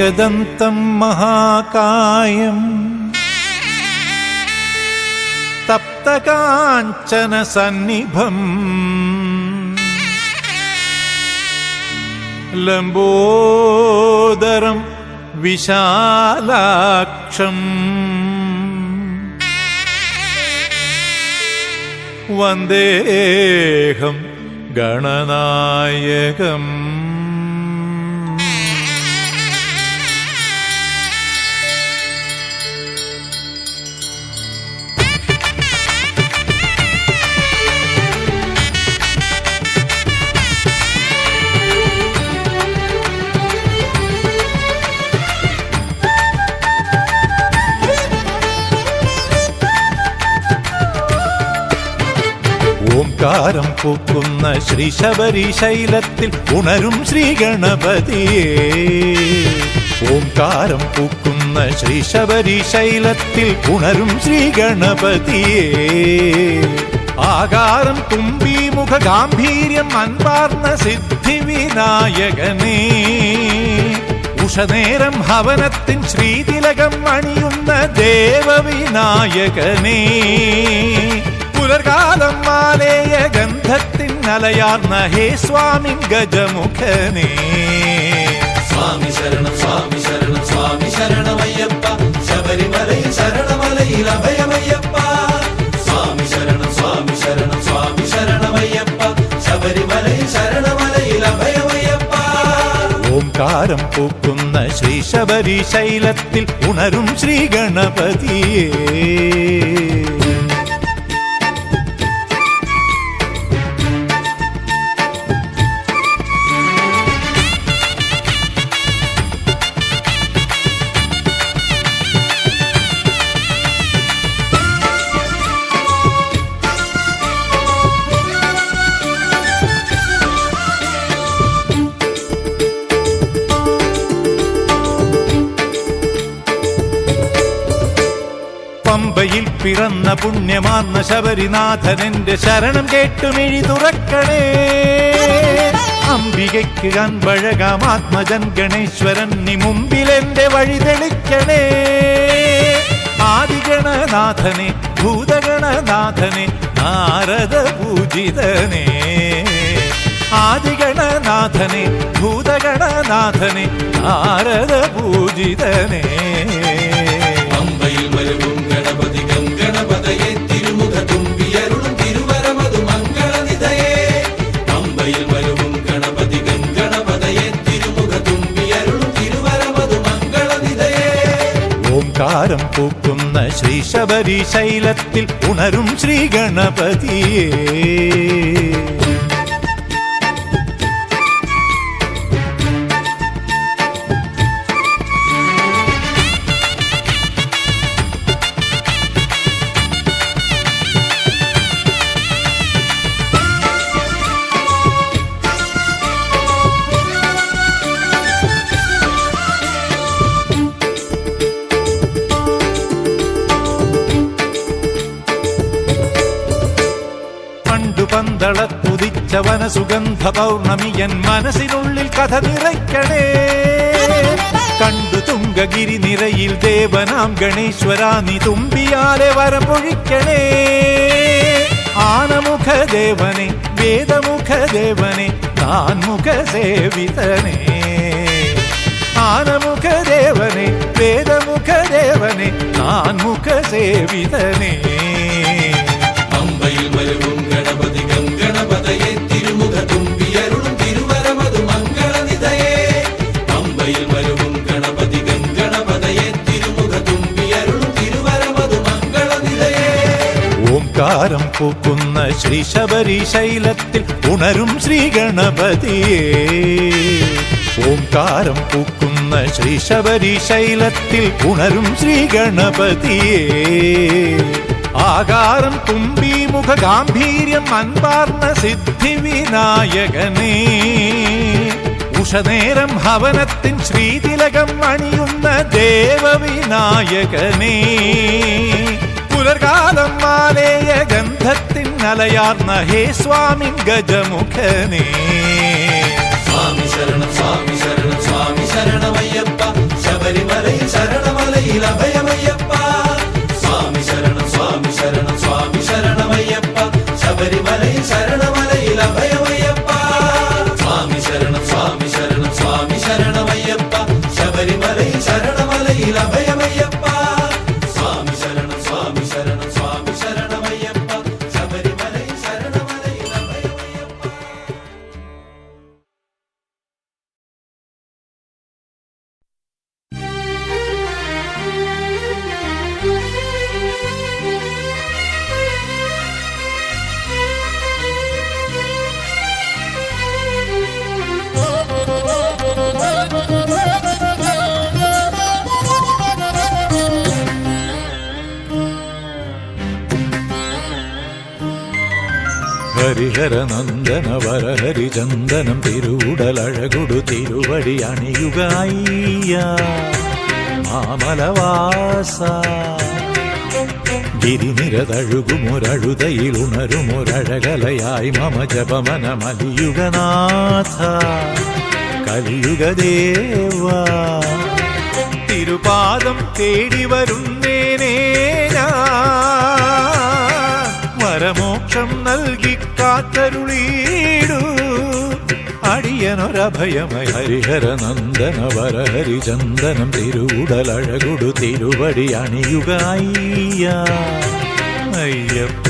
ഏകദന്തം മഹാകായം തപ്തകാഞ്ചന സന്നിഭം. ലംബോദരം വിശാലാക്ഷം. വന്ദേഹം ഗണനായകം പൂക്കുന്ന ശ്രീ ശബരി ശൈലത്തിൽ ഉണരും ശ്രീ ഗണപതിയേ. ഓംകാരം പൂക്കുന്ന ശ്രീ ശബരി ശൈലത്തിൽ ഉണരും ശ്രീ ഗണപതിയേ. ആകാരം തുമ്പി മുഖ ഗാംഭീര്യം അൻപാർന്ന സിദ്ധി വിനായകനേ ഉഷനേരം ഹവനത്തിൻ ശ്രീതിലകം അണിയുന്ന ദേവവിനായകനേ. മാലേയ ഗന്ധത്തിൻ അലയാർന്ന ഹേ സ്വാമി ഗജമുഖനേ. സ്വാമി ശരണം സ്വാമി ശരണം സ്വാമി ശരണമയ്യപ്പ. ശബരിമലയിൽ ശരണമലയിൽ അഭയമയ്യപ്പ. സ്വാമി ശരണം സ്വാമി ശരണം സ്വാമി ശരണമയ്യപ്പ. ശബരിമലയിൽ ശരണമലയിൽ അഭയമയ്യപ്പ. ഓംകാരം പൂക്കുന്ന ശ്രീ ശബരി ശൈലത്തിൽ ഉണരും ശ്രീ ഗണപതിയേ. പിറന്ന പുണ്യമാർന്ന ശബരിനാഥൻ എന്റെ ശരണം കേട്ടു മിഴി തുറക്കണേ. അംബികയ്ക്ക് അൻപഴകാമാത്മജൻ ഗണേശ്വരൻ നി മുമ്പിൽ എന്റെ വഴി തെളിക്കണേ. ആദിഗണനാഥനെ ഭൂതഗണനാഥനെ നാരദ പൂജിതനേ ആദിഗണനാഥനെ ഭൂതഗണനാഥനെ നാരദ പൂജിതനേ അമ്പയിൽ മരുവും ഓംകാരം പൂക്കുന്ന ശ്രീ ശബരി ശൈലത്തിൽ ഉണരും ശ്രീ ഗണപതിയേ வச்சவன சுகந்த பௌர்ணமி என் மனசினுள்ளில் கத நிறைக்கடே கண்டு துங்ககிரி நிறையில் தேவனாம் கணேஸ்வரா நீ தும்பியாலே வரமொழிக்கணே ஆனமுக தேவனே வேதமுக தேவனே நான்முக சேவிதனே. ஆனமுக தேவனே வேதமுக தேவனே நான்முக சேவிதனே. ഓംകാരം പൂക്കുന്ന ശ്രീ ശബരി ശൈലത്തിൽ ഉണരും ശ്രീ ഗണപതിയേ ഓംകാരം പൂക്കുന്ന ശ്രീ ശബരി ശൈലത്തിൽ ഉണരും ശ്രീ ഗണപതിയേ ആകാരം തുമ്പി മുഖ ഗാംഭീര്യം അൻപാർന്ന സിദ്ധി വിനായകനേ ഉഷനേരം ഹവനത്തിൻ ശ്രീതിലകം അണിയുന്ന ദേവവിനായകനേ. പുലർകാലം മാലേയ ഗന്ധത്തിൻ അലയാർന്ന ഹേ സ്വാമി ഗജമുഖനേ. സ്വാമി ശരണം സ്വാമി ശരണം സ്വാമി ശരണമയ്യപ്പ. ശബരിമലയിൽ ശരണമലയിൽ അഭയമയ്യപ്പ. സ്വാമി ശരണം സ്വാമി ശരണം സ്വാമി ശരണമയ്യപ്പ. ശബരിമലയിൽ ശരണമലയിൽ ഹരിഹര നന്ദന വരഹരി ചന്ദനം തിരുവുടലഴകുടു തിരുവടി അണിയുകയ്യ മാമലവാസ ഗിരിനിരതഴുകുമൊരഴുതയിലുണരുമൊരഴകലയായി മമ ജപമനമലിയുഗനാഥ കലിയുഗദേവ തിരുപാദം തേടി വരുന്നേനേ വരമോക്ഷം നൽകി കാത്തരുളീടു അടിയനൊരഭയമയ ഹരിഹര നന്ദന വരഹരി ചന്ദനം തിരുവുടലഴകുടു തിരുവടി അണിയുകയ്യ അയ്യപ്പ.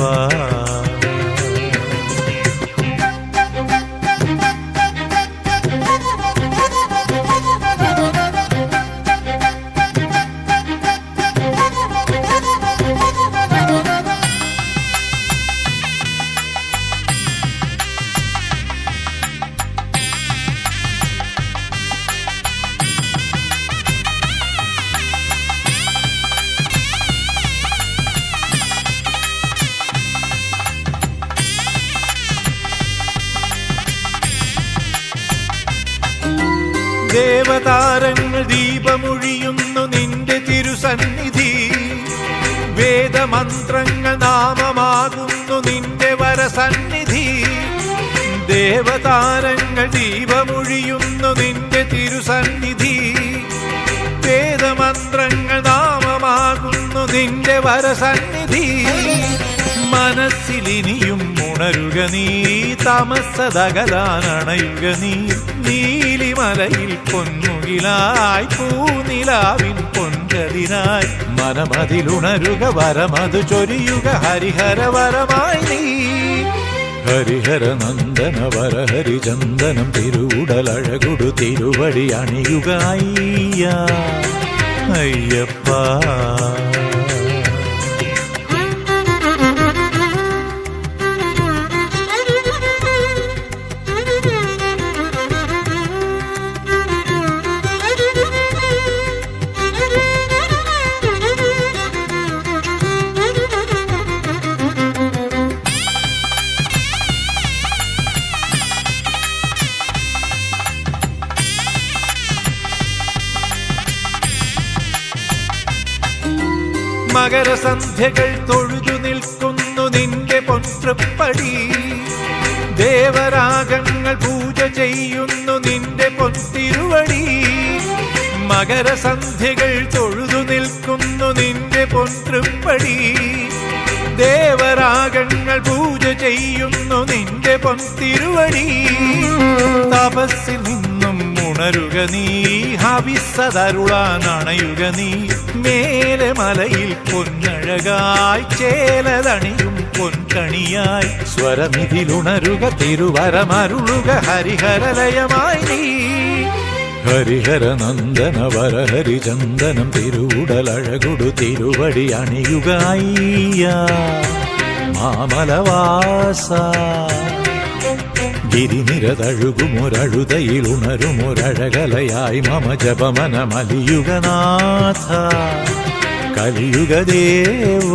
ദേവതാരങ്ങൾ ദീപമൊഴിയുന്നു നിന്റെ തിരുസന്നിധി. വേദമന്ത്രങ്ങൾ നാമമാകുന്നു നിന്റെ വരസന്നിധി. ദേവതാരങ്ങൾ ദീപമൊഴിയുന്നു നിന്റെ തിരുസന്നിധി. വേദമന്ത്രങ്ങൾ നാമമാകുന്നു നിന്റെ വരസന്നിധി. മനസ്സിലിനിയും ഉണരുക നീ തമസതകലാനണയുക നീ. നീലിമലയിൽ പൊന്മുകിലായി പൂനിലാവിൻ പൊൻകതിനായി. മനമതിലുണരുക വരമതു ചൊരിയുക ഹരിഹര വരമായി നീ. ഹരിഹര നന്ദന വരഹരി ചന്ദനം തിരുവുടലഴകുടു തിരുവടി അണിയുക അയ്യ. അയ്യപ്പ. മകരസന്ധ്യകൾ തൊഴുതു നിൽക്കുന്നു നിന്റെ പൊൻതൃപ്പടി. ദേവരാഗങ്ങൾ പൂജ ചെയ്യുന്നു നിന്റെ പൊൻതിരുവടി. തപസ്സിൽ നിന്നും ഉണരുക നീ ഹവിസതരുളാൻ അണയുക നീ. മേലെ മലയിൽ പൊന്നഴകായി ചേലതണിയും പൊൻകണിയായി. സ്വരമിതിലുണരുക തിരുവരമരുളുക ഹരിഹരലയമായി നീ. ഹരിഹര നന്ദന വരഹരി ചന്ദനം തിരുവുടലഴകുടു തിരുവടി അണിയുക അയ്യ മാമലവാസ ഗിരിനിരതഴുകുമൊരഴുതയിലുണരുമൊരഴകലയായി മമ ജപമനമലിയുഗനാഥ കലിയുഗദേവ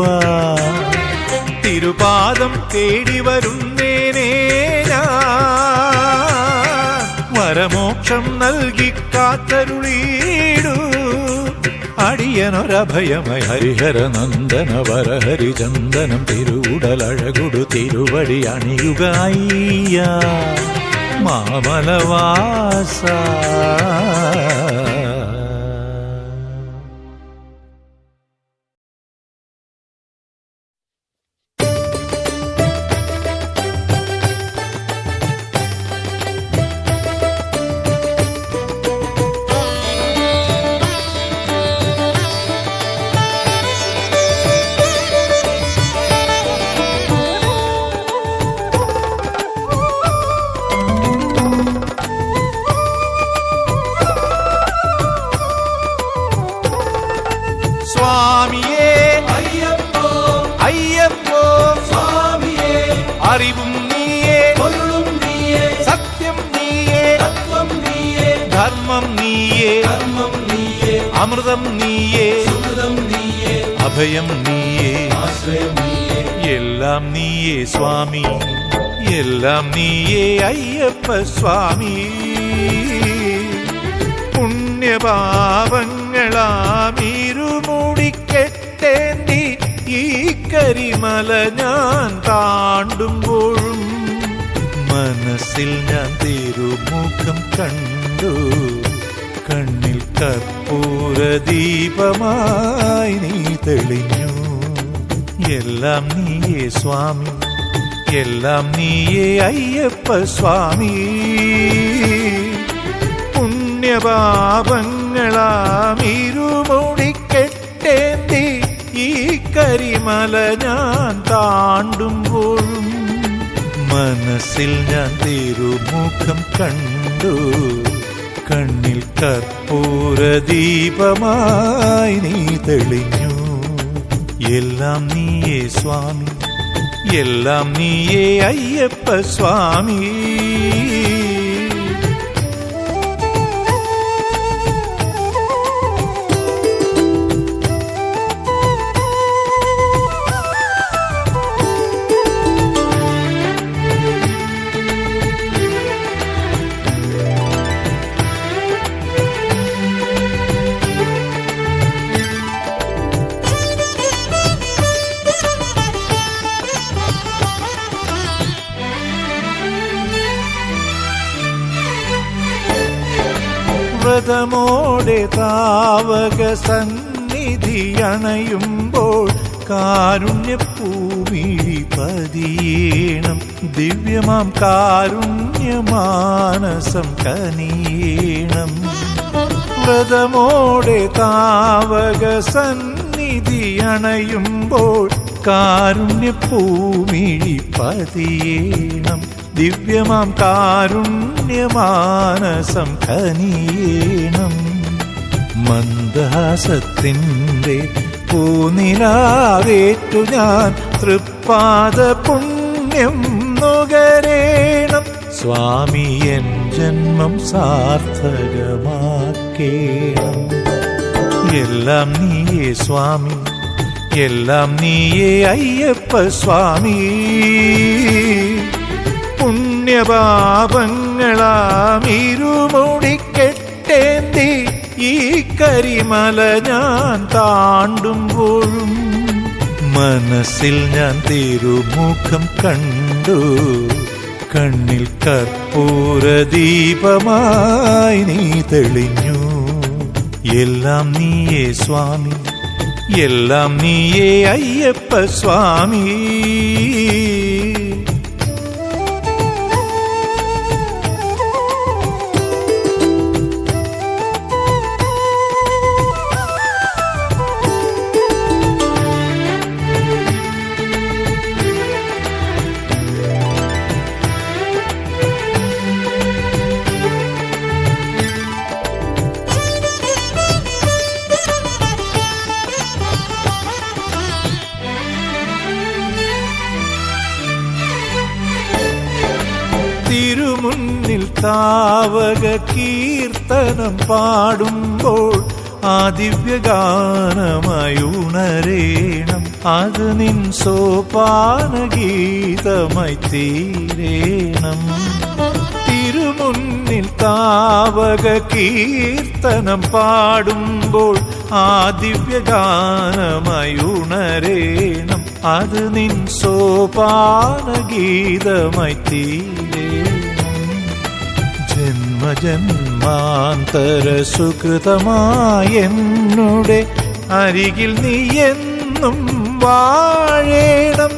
തിരുപാദം തേടി വരുന്ന നൽകി കാത്തരുളീടു. അടിയനൊരഭയമയ ഹരിഹര നന്ദന വരഹരി ചന്ദനം തിരുവുടലഴകുടു തിരുവടി അണിയുകയ്യ മാമലവാസ. അറിവും നീയേ പൊരുളും നീയേ സത്യം നീയേ തത്വം നീയേ ധർമ്മം നീയേ കർമ്മം നീയേ അമൃതം നീയേ സുഹൃതം നീയേ അഭയം നീയേ ആശ്രയം നീയേ എല്ലാം നീയേ സ്വാമി എല്ലാം നീയേ അയ്യപ്പ സ്വാമി പുണ്യപാപങ്ങളാമീരുമൂടിക്കെട്ടേന്തി ഈ കരിമല ഞാൻ താണ്ടുമ്പോഴും മനസ്സിൽ ഞാൻ തിരുമുഖം കണ്ടു. കണ്ണിൽ കർപ്പൂര ദീപമായി നീ തെളിഞ്ഞു. എല്ലാം നീയേ സ്വാമി എല്ലാം നീയേ അയ്യപ്പ സ്വാമി. പുണ്യപാപങ്ങളാമിരുമുടിക്കെട്ടേന്തി ഈ കരിമല ഞാൻ താണ്ടുമ്പോഴും മനസ്സിൽ ഞാൻ തിരുമുഖം കണ്ടു. കണ്ണിൽ കർപ്പൂര ദീപമായി നീ തെളിഞ്ഞു. എല്ലാം നീയേ സ്വാമി എല്ലാം നീയേ അയ്യപ്പ സ്വാമി. വ്രതമോടെ താവക സന്നിധി അണയുമ്പോൾ കാരുണ്യപ്പൂമിഴി പതിയേണം. ദിവ്യമാം കാരുണ്യമാനസം കനിയേണം. വ്രതമോടെ താവക സന്നിധി അണയുമ്പോൾ കാരുണ്യപ്പൂമിഴി പതിയേണം. ദിവ്യമാം കാരുണ്യമാനസം കനിയേണം മന്ദഹാസത്തിന്റെ പൂനിലാവേറ്റു ഞാൻ തൃപ്പാദ പുണ്യം നുകരേണം. സ്വാമി എൻ ജന്മം സാർത്ഥകമാക്കേണം. എല്ലാം നീയേ സ്വാമി എല്ലാം നീയേ അയ്യപ്പ സ്വാമി. പുണ്യപാപങ്ങളാമിരുമുടിക്കെട്ടേന്തി ഈ കരിമല ഞാൻ താണ്ടുമ്പോഴും മനസ്സിൽ ഞാൻ തിരുമുഖം കണ്ടു. കണ്ണിൽ കർപ്പൂര ദീപമായി നീ തെളിഞ്ഞു. എല്ലാം നീയേ സ്വാമി എല്ലാം നീയേ അയ്യപ്പ സ്വാമി. താവക കീർത്തനം പാടുമ്പോൾ ആ ദിവ്യഗാനമയുണരേണം അത് നിൻ സോപാന ഗീതമായി തീരേണം തിരുമുന്നിൽ താവക കീർത്തനം പാടുമ്പോൾ ആ ദിവ്യഗാനമയുണരേണം അത് നിൻ സോപാന ഗീതമായി തീരേണം ജന്മജന്മാന്തര സുകൃതമായെന്നുടെ അരികിൽ നീ എന്നും വാഴേണം.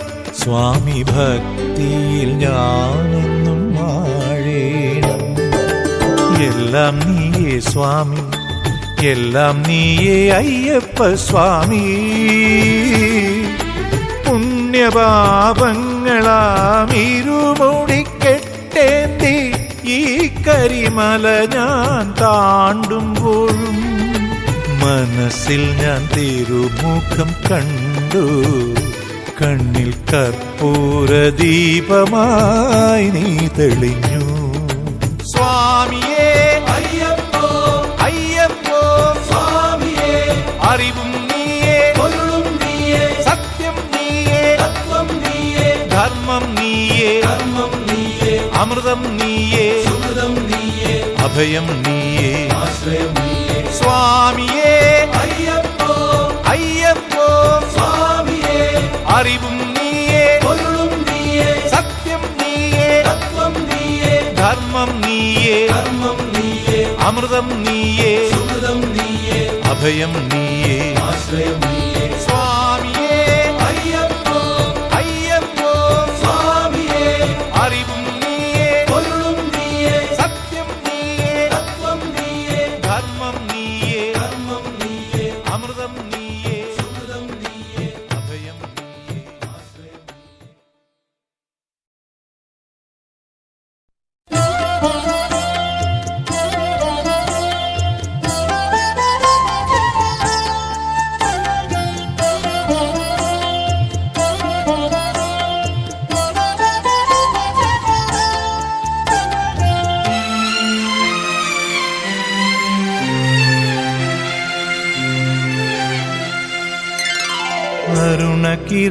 സ്വാമി ഭക്തിയിൽ ഞാനെന്നും വാഴേണം. എല്ലാം നീയേ സ്വാമി എല്ലാം നീയേ അയ്യപ്പ സ്വാമി. പുണ്യപാപങ്ങളാം ഇരുമുടിക്കെട്ടേന്തി ഈ കരിമല ഞാൻ താണ്ടുമ്പോഴും മനസ്സിൽ ഞാൻ തിരുമുഖം കണ്ടു. കണ്ണിൽ കർപ്പൂര ദീപമായി നീ തെളിഞ്ഞു. സ്വാമിയേ അയ്യപ്പോ അയ്യപ്പോ സ്വാമിയേ അറിവും നീയേ അഭയം നീയേ ആശ്രയം നീയേ സ്വാമിയേ അയ്യപ്പോ അയ്യപ്പോ സ്വാമിയേ അറിവും നീയേ പൊരുളും നീയേ സത്യം നീയേ തത്വം നീയേ ധർമ്മം നീയേ ധർമ്മം നീയേ അമൃതം നീയേ സുഹൃതം നീയേ അഭയം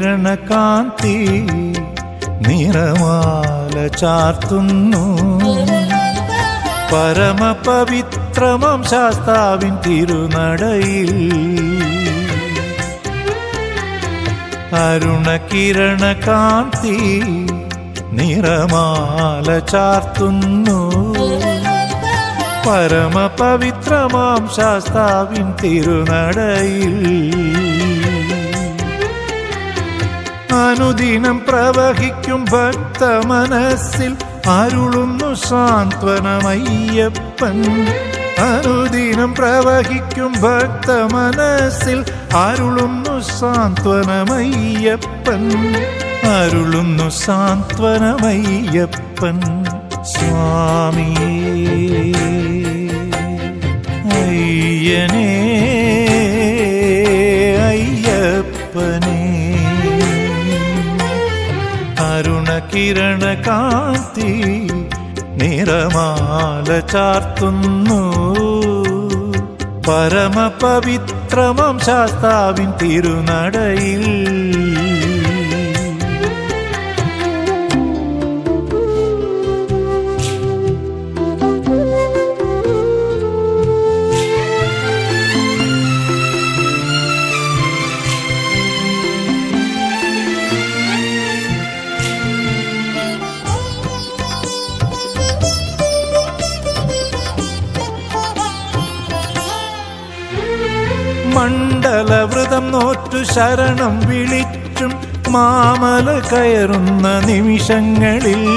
അരുണകിരണ കാന്തി നിറമാല ചാർത്തുന്നു. പരമപവിത്രമം ശാസ്താവിൻ തിരുനടയിൽ. അരുണകിരണകാന്തി നിറമാല ചാർത്തുന്നു. പരമപവിത്രമാം ശാസ്താവിൻ തിരുനടയിൽ. അനുദിനം പ്രവഹിക്കും ഭക്ത മനസ്സിൽ അരുളുന്നു സാന്ത്വനമയ്യപ്പൻ. അനുദിനം പ്രവഹിക്കും ഭക്ത മനസ്സിൽ അരുളുന്നു സാന്ത്വനമയ്യപ്പൻ. അരുളുന്നു സാന്ത്വനമയ്യപ്പൻ. സ്വാമിയേ അയ്യനേ. അരുണകിരണ കാത്തി നിറമാല ചാർത്തുന്നു. പരമപവിത്രമം ശാസ്താവിൻ തിരുനടയിൽ മണ്ഡലവ്രതം നോറ്റു ശരണം വിളിച്ചും മാമല കയറുന്ന നിമിഷങ്ങളിൽ.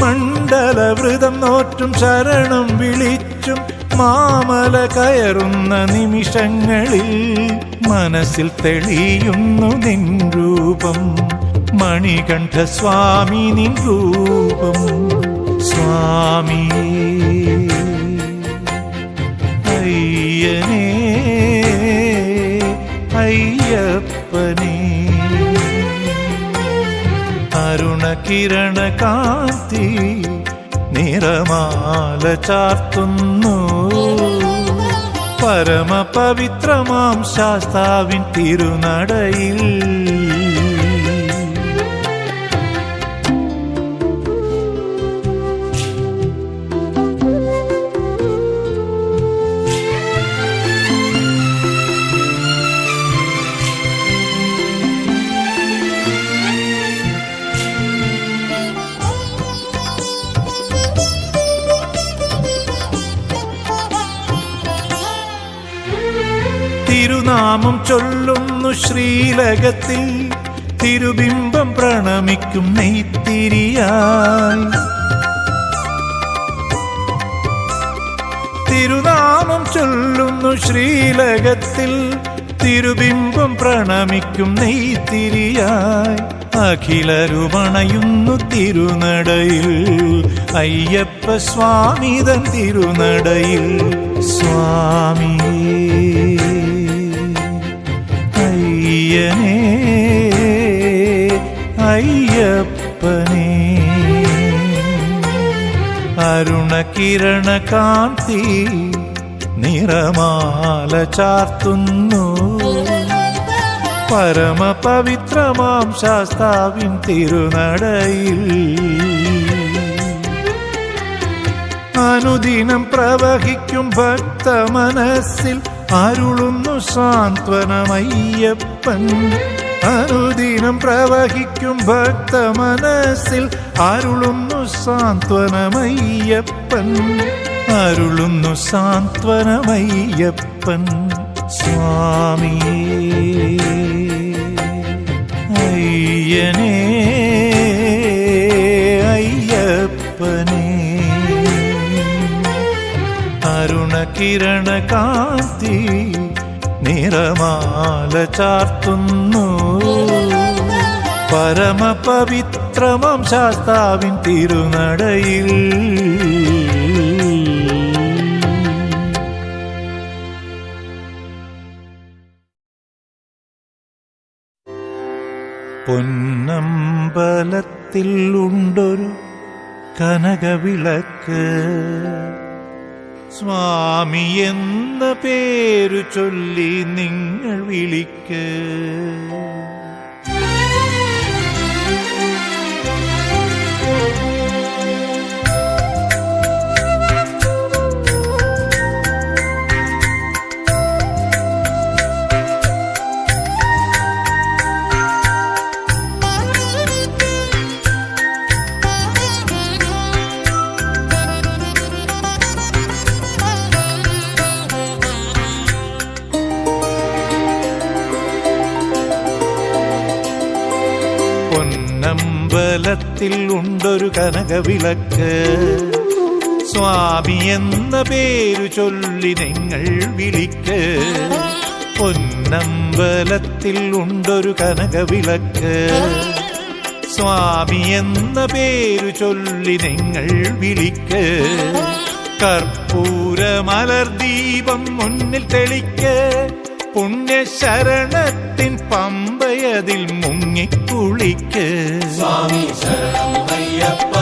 മണ്ഡലവ്രതം നോറ്റും ശരണം വിളിച്ചും മാമല കയറുന്ന നിമിഷങ്ങളിൽ മനസ്സിൽ തെളിയുന്നു നിൻ രൂപം. മണികണ്ഠ സ്വാമി നിൻ രൂപം. സ്വാമി. അയ്യപ്പനേ അരുണകിരണ കാന്തി നിറമാല ചാർത്തുന്നു. പരമപവിത്രമാം ശാസ്താവിൻ തിരുനടയിൽ തിരുനാമം ചൊല്ലുന്നു ശ്രീലകത്തിൽ. തിരുബിംബം പ്രണമിക്കും നെയ്ത്തിരിയായി തിരുനാമം ചൊല്ലുന്നു ശ്രീലകത്തിൽ. തിരുബിംബം പ്രണമിക്കും നെയ്ത്തിരിയായി അഖിലരുമണയുന്നു തിരുനടയിൽ. അയ്യപ്പ സ്വാമിതൻ തിരുനടയിൽ. സ്വാമിയേ അയ്യനേ അയ്യപ്പനേ. അരുണകിരണ കാന്തി നിറമാല ചാർത്തുന്നു. പരമപവിത്രമാം ശാസ്താവിൻ തിരുനടയിൽ. അനുദിനം പ്രവഹിക്കും ഭക്ത മനസ്സിൽ അരുളുന്നു സാന്ത്വനമയ്യപ്പൻ. അനുദിനം പ്രവഹിക്കും ഭക്ത മനസ്സിൽ അരുളുന്നു സാന്ത്വനമയ്യപ്പൻ. അരുളുന്നു സാന്ത്വനമയ്യപ്പൻ. സ്വാമിയേ അയ്യനേ. അരുണകിരണ കാന്തി നിറമാല ചാർത്തുന്നു. പരമപവിത്രമം ശാസ്താവിൻ തിരുനടയിൽ. പൊന്നമ്പലത്തിൽ ഉണ്ടൊരു കനകവിളക്ക്. സ്വാമി എന്ന പേരു ചൊല്ലി നിങ്ങൾ വിളിക്ക്. പൊന്നമ്പലത്തിൽ ഉണ്ടൊരു കനകവിളക്ക്. സ്വാമി എന്ന പേരു ചൊല്ലി നിങ്ങൾ വിളിക്ക്. പൊന്നമ്പലത്തിൽ ഉണ്ടൊരു കനകവിളക്ക്. സ്വാമി എന്ന പേരു ചൊല്ലി നിങ്ങൾ വിളിക്ക്. കർപ്പൂരമലർ ദീപം മുന്നിൽ തെളിക്ക്. പുണ്യശരണത്തിൻ പമ്പയതിൽ മുങ്ങിക്കുളിക്ക് സ്വാമി ശരണം അയ്യപ്പ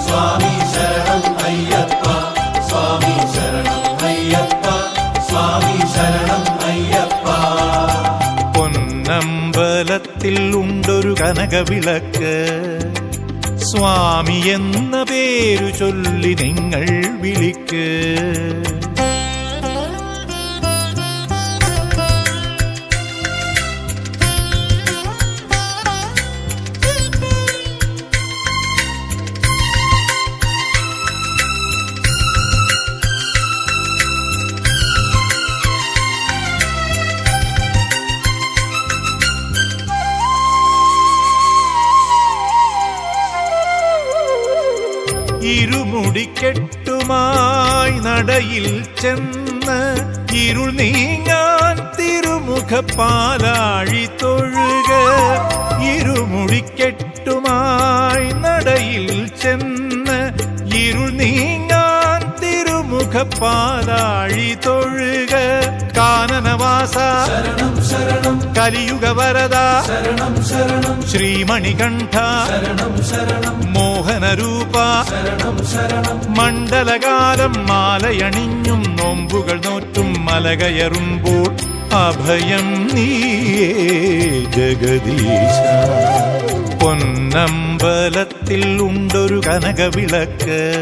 സ്വാമി ശരണം അയ്യപ്പ സ്വാമി ശരണം അയ്യപ്പ സ്വാമി ശരണം അയ്യപ്പ. പൊന്നമ്പലത്തിൽ ഉണ്ടൊരു കനകവിളക്ക്. സ്വാമി എന്ന പേരു ചൊല്ലി നിങ്ങൾ വിളിക്ക്. ഇരുമുടിക്കെട്ടുമായി നടയിൽ ചെന്ന് ഇരുൾ നീങ്ങാൻ തിരുമുഖ പാലാഴി തൊഴുക ഇരുമുടിക്കെട്ടുമായി നടയിൽ ചെന്ന് തിരുമുഖ തൊഴുക. കാനനവാസ. ശരണം ശരണം. കലിയുഗ വരദ. ശരണം ശരണം. ശ്രീമണികണ്ഠ. ശരണം ശരണം. മോഹനരൂപ. ശരണം ശരണം. മണ്ഡലകാലം മാലയണിഞ്ഞും നോമ്പുകൾ നോറ്റും മലകയറുമ്പോൾ അഭയം നീയേ ജഗദീശ. പൊന്നമ്പലത്തിൽ ഉണ്ടൊരു കനകവിളക്ക്.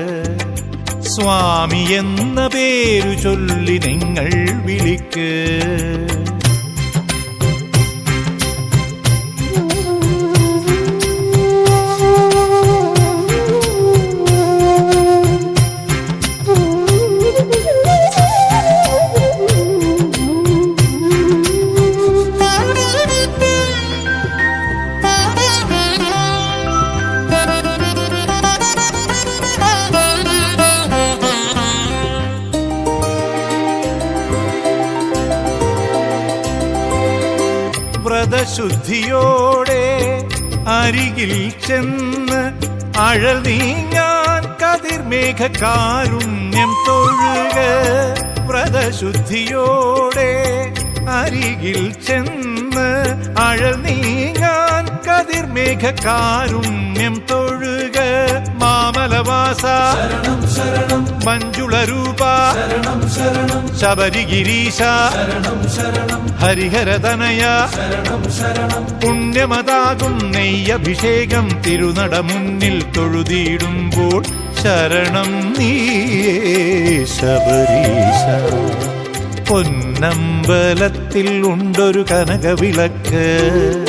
സ്വാമി എന്ന പേരു ചൊല്ലി നിങ്ങൾ വിളിക്ക്. വ്രതശുദ്ധിയോടെ അരികിൽ ചെന്ന് അഴൽ നീങ്ങാൻ കതിർമേഘകാരുണ്യം തൊഴുക. വ്രതശുദ്ധിയോടെ അരികിൽ ചെന്ന് അഴൽ നീങ്ങാൻ കതിർമേഘകാരുണ്യം തൊഴുക മാമലവാസ. ശരണം ശരണം. മഞ്ജുള ശരണം ശരണം. ശബരിഗിരീശ. ഹരിഹരതനയ. പുണ്യമതാകും നെയ്യഭിഷേകം തിരുനട മുന്നിൽ തൊഴുതിയിടുമ്പോൾ ശരണം നീയേ ശബരീശ. പൊന്നമ്പലത്തിൽ ഉണ്ടൊരു കനകവിളക്ക്.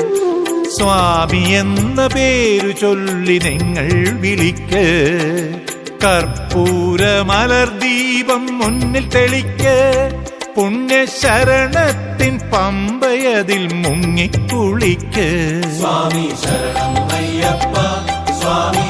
സ്വാമി എന്ന പേരു ചൊല്ലി നിങ്ങൾ വിളിക്ക്. കർപ്പൂരമലർ ദീപം മുന്നിൽ തെളിക്ക്. പുണ്യശരണത്തിൻ പമ്പയതിൽ മുങ്ങിക്കുളിക്ക്. സ്വാമി ശരണം അയ്യപ്പ സ്വാമി